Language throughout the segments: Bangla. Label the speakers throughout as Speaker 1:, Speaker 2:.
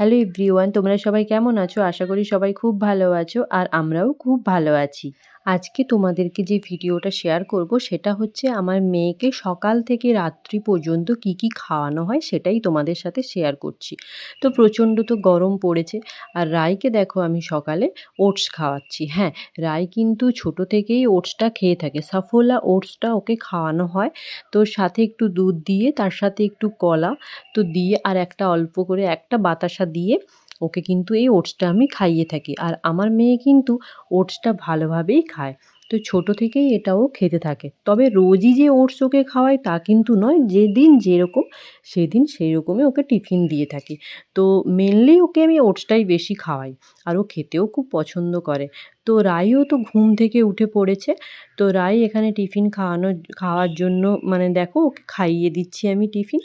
Speaker 1: হ্যালো এভরিওয়ান তোমরা সবাই কেমন আছো? আশা করি সবাই খুব ভালো আছো, আর আমরাও খুব ভালো আছি। আজকে তোমাদেরকে যে ভিডিওটা শেয়ার করব, সেটা হচ্ছে আমার মেয়েকে সকাল থেকে রাত্রি পর্যন্ত কি কি খাওয়ানো হয়, সেটাই তোমাদের সাথে শেয়ার করছি। তো প্রচণ্ড তো গরম পড়েছে, আর রায়কে দেখো আমি সকালে ওটস খাওয়াচ্ছি। হ্যাঁ রায় কিন্তু ছোট থেকেই ওটসটা খেয়ে থাকে। সাফোলা ওটসটা ওকে খাওয়ানো হয়। তো সাথে একটু দুধ দিয়ে, তার সাথে একটু কলা, তো দিয়ে আর একটা অল্প করে একটা বাতাসা দিয়ে ওকে কিন্তু এই ওটসটা আমি খাইয়ে থাকি। আর আমার মেয়ে কিন্তু ওটসটা ভালোভাবেই খায়। তো ছোট থেকেই এটাও খেতে থাকে। তবে রোজই যে ওটস ওকে খাওয়াই তা কিন্তু নয়, যেদিন যেরকম সেদিন সেই রকমই ওকে টিফিন দিয়ে থাকি। তো মেনলি ওকে আমি ওটসটাই বেশি খাওয়াই। আর ও খেতেও খুব পছন্দ করে। তো রাইও তো ঘুম থেকে উঠে পড়েছে। তো রাই এখানে টিফিন খাওয়ানো, খাওয়ার জন্য মানে দেখো ওকে খাইয়ে দিচ্ছি আমি টিফিন।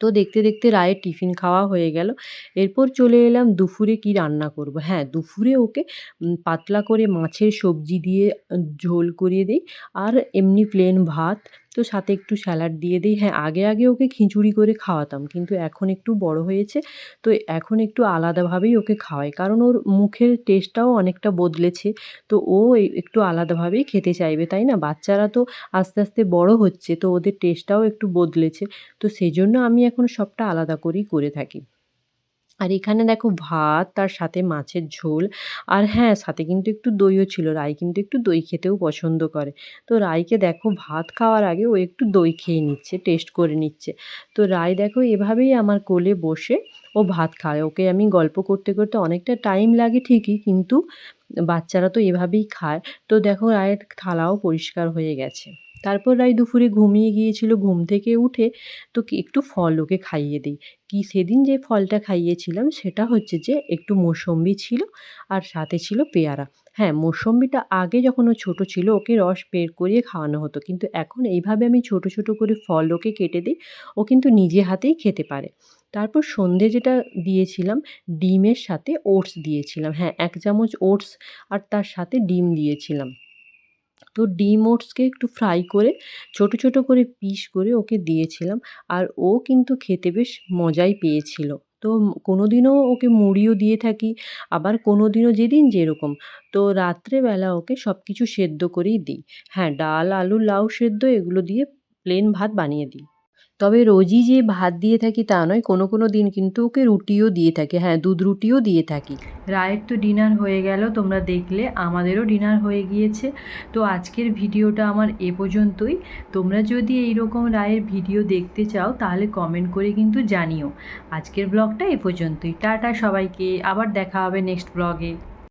Speaker 1: তো দেখতে দেখতে রায়ের টিফিন খাওয়া হয়ে গেল। এরপর চলে এলাম দুপুরে কি রান্না করব। হ্যাঁ দুপুরে ওকে পাতলা করে মাছের সবজি দিয়ে ঝোল করিয়ে দিই। আর এমনি প্লেন ভাত তো সাথে একটু স্যালাড দিয়ে দিই। হ্যাঁ আগে আগে ওকে খিচুড়ি করে খাওয়াতাম, কিন্তু এখন একটু বড় হয়েছে, তো এখন একটু আলাদাভাবেই ওকে খাওয়াই। কারণ ওর মুখের টেস্টটাও অনেকটা বদলেছে, তো ও একটু আলাদাভাবেই খেতে চাইবে, তাই না? বাচ্চারা তো আস্তে আস্তে বড় হচ্ছে, তো ওদের টেস্টটাও একটু বদলেছে, তো সেই জন্য আমি এখন সবটা আলাদা করেই করে থাকি। আর এখানে দেখো ভাত, তার সাথে মাছের ঝোল। আর হ্যাঁ সাথে কিন্তু একটু দইও ছিল। রাই কিন্তু একটু দই খেতেও পছন্দ করে। তো রাইকে দেখো ভাত খাওয়ার আগে ও একটু দই খেয়ে নিচ্ছে টেস্ট করে নিচ্ছে। তো রাই দেখো এভাবেই আমার কোলে বসে ও ভাত খায়। ওকে আমি গল্প করতে করতে অনেকটা টাইম লাগে ঠিকই, কিন্তু বাচ্চারা তো এভাবেই খায়। তো দেখো রায়ের থালাও পরিষ্কার হয়ে গেছে। তারপর রাই দুপুরে ঘুমিয়ে গিয়েছিল, ঘুম থেকে উঠে তো একটু ফল ওকে খাইয়ে দিই। কি সেদিন যে ফলটা খাইয়েছিলাম সেটা হচ্ছে যে একটু মৌসম্বি ছিল আর সাথে ছিল পেয়ারা। হ্যাঁ মৌসম্বিটা আগে যখন ও ছোটো ছিল ওকে রস বের করিয়ে খাওয়ানো হতো, কিন্তু এখন এইভাবে আমি ছোট ছোট করে ফল ওকে কেটে দিই, ও কিন্তু নিজে হাতেই খেতে পারে। তারপর সন্ধে যেটা দিয়েছিলাম, ডিমের সাথে ওটস দিয়েছিলাম। হ্যাঁ এক চামচ ওটস আর তার সাথে ডিম দিয়েছিলাম। তো ডিম ওটসকে একটু ফ্রাই করে, ছোট ছোট করে পিস করে ওকে দিয়েছিলাম। আর ও কিন্তু খেতে বেশ মজাই পেয়েছিল। তো কোনো দিনও ওকে মুড়িও দিয়ে থাকি, আবার কোনো দিনও যেদিন যেরকম। তো রাত্রেবেলা ওকে সব কিছু সেদ্ধ করেই দিই। হ্যাঁ ডাল, আলু, লাউ সেদ্ধ এগুলো দিয়ে প্লেন ভাত বানিয়ে দিই। তবে রোজই যে ভাত দিয়ে থাকি তা নয়, কোনো কোনো দিন কিন্তু ওকে রুটিও দিয়ে থাকি। হ্যাঁ দুধ রুটিও দিয়ে থাকি। রায়ের তো ডিনার হয়ে গেল, তোমরা দেখলে আমাদেরও ডিনার হয়ে গিয়েছে। তো আজকের ভিডিওটা আমার এ পর্যন্তই। তোমরা যদি এই রকম রায়ের ভিডিও দেখতে চাও, তাহলে কমেন্ট করে কিন্তু জানিও। আজকের ব্লগটা এ পর্যন্তই। টাটা সবাইকে, আবার দেখা হবে নেক্সট ব্লগে